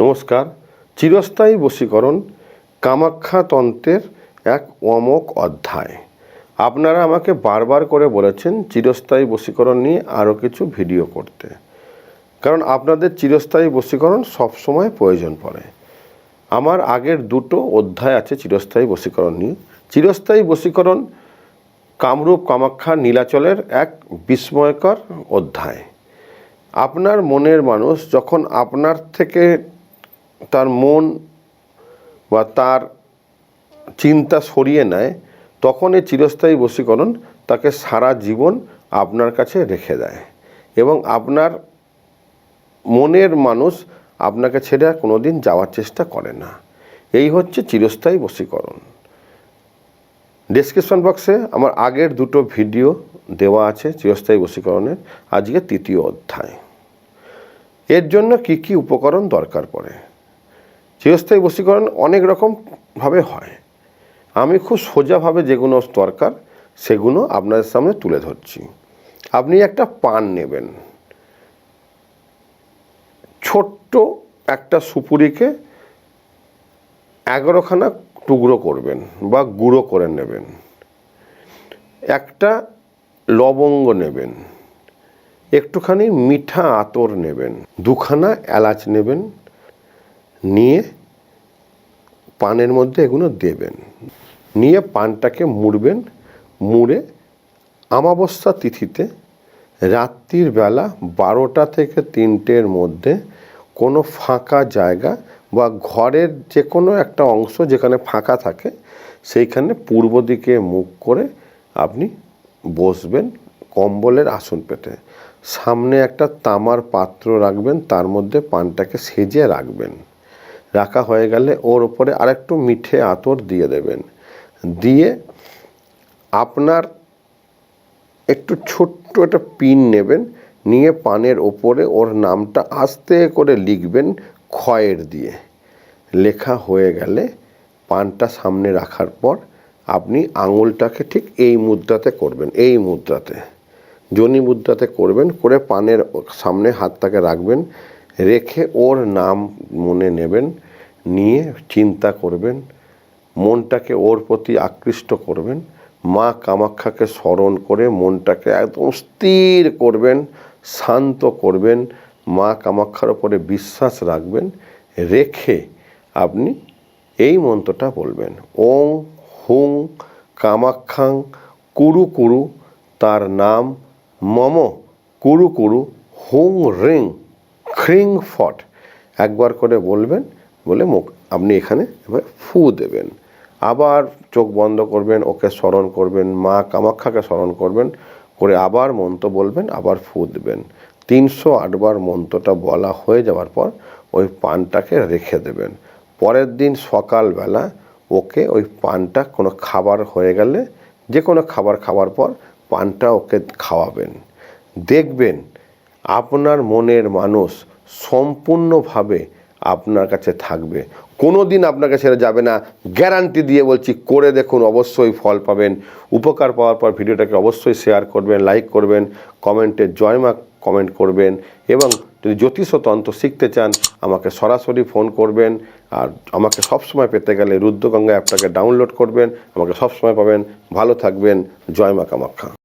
নমস্কার। চিরস্থায়ী বশীকরণ কামাখ্যা তন্ত্রের এক অমোক অধ্যায়। আপনারা আমাকে বারবার করে বলেছেন চিরস্থায়ী বশীকরণ নিয়ে আরও কিছু ভিডিও করতে। কারণ আপনাদের চিরস্থায়ী বশীকরণ সবসময় প্রয়োজন পড়ে। আমার আগের দুটো অধ্যায় আছে চিরস্থায়ী বশীকরণ নিয়ে। চিরস্থায়ী বশীকরণ কামরূপ কামাখ্যা নীলাচলের এক বিস্ময়কর অধ্যায়। আপনার মনের মানুষ যখন আপনার থেকে তার মন বা তার চিন্তা সরিয়ে নেয় তখন এই চিরস্থায়ী বশীকরণ তাকে সারা জীবন আপনার কাছে রেখে দেয় এবং আপনার মনের মানুষ আপনাকে ছেড়ে আর কোনো দিন যাওয়ার চেষ্টা করে না। এই হচ্ছে চিরস্থায়ী বশীকরণ। ডেসক্রিপশন বক্সে আমার আগের দুটো ভিডিও দেওয়া আছে চিরস্থায়ী বশীকরণের, আজকে তৃতীয় অধ্যায়। এর জন্য কি কি উপকরণ দরকার পড়ে? চিরস্থায়ী বশীকরণ অনেক রকমভাবে হয়। আমি খুব সোজাভাবে যেগুলো দরকার সেগুলো আপনাদের সামনে তুলে ধরছি। আপনি একটা পান নেবেন। ছোট্ট একটা সুপুরিকে এগারোখানা টুকরো করবেন বা গুঁড়ো করে নেবেন। একটা লবঙ্গ নেবেন। একটুখানি মিঠা আতর নেবেন। দুখানা এলাচ নেবেন। নিয়ে পানের মধ্যে এগুলো দেবেন। নিয়ে পানটাকে মুড়বেন। মুড়ে আমাবস্যা তিথিতে রাত্রির বেলা বারোটা থেকে তিনটের মধ্যে কোনো ফাঁকা জায়গা বা ঘরের যে কোনো একটা অংশ যেখানে ফাঁকা থাকে, সেইখানে পূর্ব দিকে মুখ করে আপনি বসবেন কম্বলের আসন পেতে। সামনে একটা তামার পাত্র রাখবেন, তার মধ্যে পানটাকে সেজে রাখবেন। রাখা হয়ে গেলে ওর ওপরে আরেকটু মিঠে আতর দিয়ে দেবেন। দিয়ে আপনার একটু ছোট্ট একটা পিন নেবেন, নিয়ে পানের ওপরে ওর নামটা আস্তে করে লিখবেন খয়ের দিয়ে। লেখা হয়ে গেলে পানটা সামনে রাখার পর আপনি আঙুলটাকে ঠিক এই মুদ্রাতে করবেন, এই মুদ্রাতে। জনি মুদ্রাতে করবেন, করে পানের সামনে হাতটাকে রাখবেন। রেখে ওর নাম মনে নেবেন, নিয়ে চিন্তা করবেন, মনটাকে ওর প্রতি আকৃষ্ট করবেন, মা কামাখ্যাকে স্মরণ করে মনটাকে একদম স্থির করবেন, শান্ত করবেন, মা কামাখ্যার ওপরে বিশ্বাস রাখবেন, রেখে আপনি এই মন্ত্রটা বলবেন। ওং হুং কামাখ্যাং কুরু কুরু, তার নাম মম কুরু কুরু, হুং রিং। খ্রিং ফট। একবার করে বলবেন, বলে মুখ, আপনি এখানে এবার ফু দেবেন। আবার চোখ বন্ধ করবেন, ওকে স্মরণ করবেন, মা কামাখ্যাকে স্মরণ করবেন, করে আবার মন্ত্র বলবেন, আবার ফু দেবেন। তিনশো আটবার মন্ত্রটা বলা হয়ে যাওয়ার পর ওই পানটাকে রেখে দেবেন। পরের দিন সকালবেলা ওকে ওই পানটা কোনো খাবার হয়ে গেলে, যে কোনো খাবার খাওয়ার পর পানটা ওকে খাওয়াবেন। দেখবেন আপনার মনের মানুষ সম্পূর্ণভাবে আপনার কাছে থাকবে। কোনো দিন আপনার কাছে ছেড়ে যাবে না। গ্যারান্টি দিয়ে বলছি, করে দেখুন, অবশ্যই ফল পাবেন। উপকার পাওয়ার পর ভিডিওটাকে অবশ্যই শেয়ার করবেন, লাইক করবেন, কমেন্টে জয়মা কমেন্ট করবেন এবং যদি জ্যোতিষ তন্ত্র শিখতে চান, আমাকে সরাসরি ফোন করবেন। আর আমাকে সবসময় পেতে গেলে রুদ্রগঙ্গা অ্যাপটাকে ডাউনলোড করবেন। আমাকে সবসময় পাবেন। ভালো থাকবেন। জয় মা কামাখ্যা।